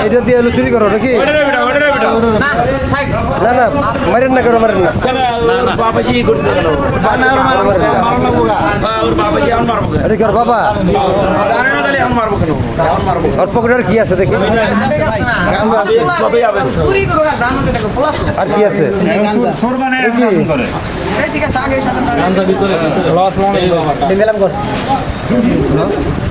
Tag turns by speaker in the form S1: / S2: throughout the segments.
S1: এইটা দিয়ে চুরি করো নাকি না না মারেন না করো মারেন না
S2: বাবাজি কেন
S1: কি
S2: কেন
S1: ওর পকেটে আর কি আছে দেখি
S2: সবই যাবে
S1: আর কি আছে এ কি
S2: হাই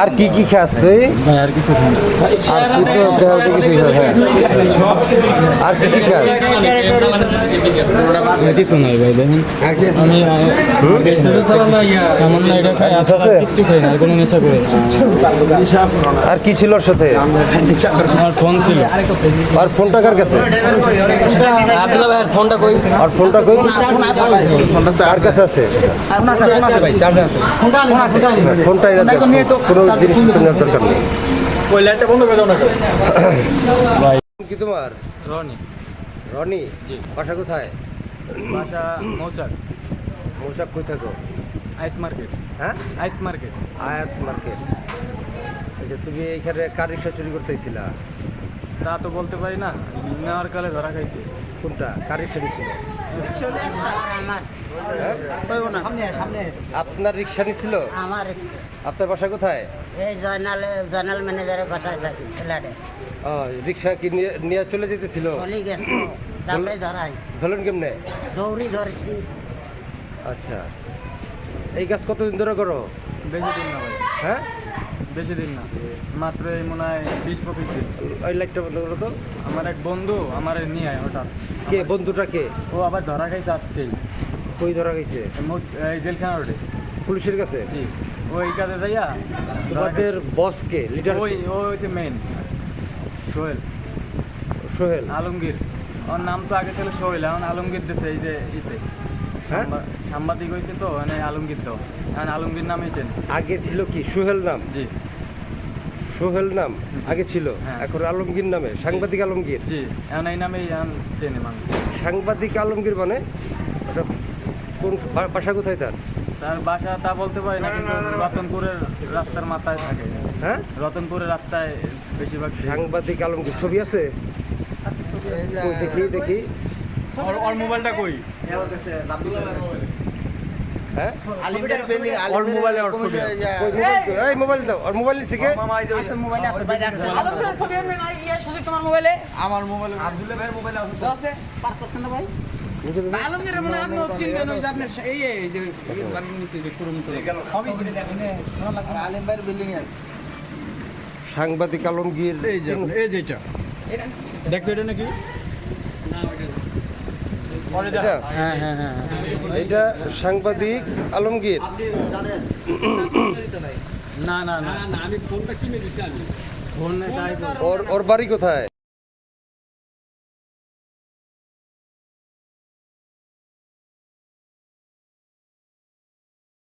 S1: আর কি কি খাস তুই? আর কিছু আর তুই তো দেখাতে কিছু হ্যাঁ। আর কি কি খাস?
S3: কিছু নাই ভাই দেখেন। আমি সামান্য এটা খাই
S1: আর আছে?
S3: কিচ্ছু খাই না কোনো নেশা করে
S1: আর কি ছিল ওর সাথে?
S3: আমার ফোন ছিল।
S1: আর ফোনটা কার কাছে?
S3: আব্দুল্লাহ ভাইয়ের ফোনটা কই?
S1: আর ফোনটা কই? কার কাছে আছে? ফোনটা এনে দেখো। কোনো জিনিস দরকার নেই। কি তোমার?
S3: রনি।
S1: রনি? জি। বাসা কোথায়?
S3: বাসা মৌচাক।
S1: মৌচাক কই থাকো?
S3: Ice market.
S1: হ্যাঁ?
S3: Ice market.
S1: আয়াত মার্কেট। এই যে তুমি এইখানে কার রিক্সা চুরি করতেছিলা?
S3: তা তো বলতে পারি না। নেওয়ার কালে ধরা খাইছে।
S1: কোনটা? কার রিক্সা নিছিল? আপনার রিক্সা নিছিল?
S4: আমার
S1: আপনার বাসা কোথায়?
S4: এই জয়নাল জয়নাল ম্যানেজারের বাসায় থাকি ফ্ল্যাটে।
S1: ও, রিক্সা কি নিয়ে নিয়ে চলে যেতেছিল?
S4: চলে গেছে তারপরে ধরাই
S1: ধরলেন কেমনে?
S4: দৌড়ি ধরেছি।
S1: আচ্ছা। এই কাজ কতদিন ধরে করো?
S3: বেশি দিন না
S1: হ্যাঁ?
S3: বেশি দিন না। মাত্র এই মনে হয় বিশ পঁচিশ দিন।
S1: ওই লাইটটা বন্ধ করো তো।
S3: আমার এক বন্ধু আমার নিয়ে আয় হঠাৎ।
S1: কে? বন্ধুটা কে?
S3: ও আবার ধরা খাইছে আজকেই।
S1: কই ধরা গেছে
S3: এই জেলখানা রোডে।
S1: পুলিশের কাছে?
S3: জি। ওই কাজে যাইয়া
S1: তোমাদের বস কে? লিডার
S3: ওই ও হচ্ছে মেন সোহেল।
S1: সোহেল?
S3: আলমগীর। ওর নাম তো আগে ছিল সোহেল এখন আলমগীর দিছে এই যে ইতে।
S1: হ্যাঁ?
S3: সাংবাদিক হয়েছে তো মানে আলমগীর তো। এখন আলমগীর নামেই চেন।
S1: আগে ছিল কি? সোহেল নাম?
S3: জি।
S1: সোহেল নাম? আগে ছিল?
S3: হ্যাঁ।
S1: এখন আলমগীর নামে? সাংবাদিক আলমগীর?
S3: জি। এখন এই মানুষ।
S1: সাংবাদিক আলমগীর মানে? ওটা কোন বাসা কোথায় তার?
S3: তার বাসা তা বলতে পারি না কিন্তু রতনপুরের রাস্তার মাথায় থাকে।
S1: হ্যাঁ?
S3: রতনপুরের রাস্তায় বেশিরভাগ
S1: সাংবাদিক আলমগীর ছবি আছে? কই দেখি।
S3: ওর মোবাইলটা কই?
S1: হ্যাঁ?
S3: ওর মোবাইলে ওর ছবি আছে।
S1: কই মোবাইল কই? এই মোবাইল আর মোবাইল
S4: তোমার মোবাইলে?
S3: আমার মোবাইলে
S4: আছে পার করছেন না ভাই? আলমগীর মনে আপনি চিনবেন ওই যে আপনার এই এই যে বাড়ির নিচে যে শোরুম করে আলিম ভাইয়ের বিল্ডিং এর
S1: সাংবাদিক আলমগীর চিন-
S3: এই যেটা দেখতে এটা নাকি?
S1: এটা?
S3: হ্যাঁ হ্যাঁ হ্যাঁ
S1: এটা সাংবাদিক আলমগীর।
S3: না। না না আমি ফোনটা কিনে দিছি আমি। ফোন তাই তো।
S1: ওর ওর বাড়ি কোথায়?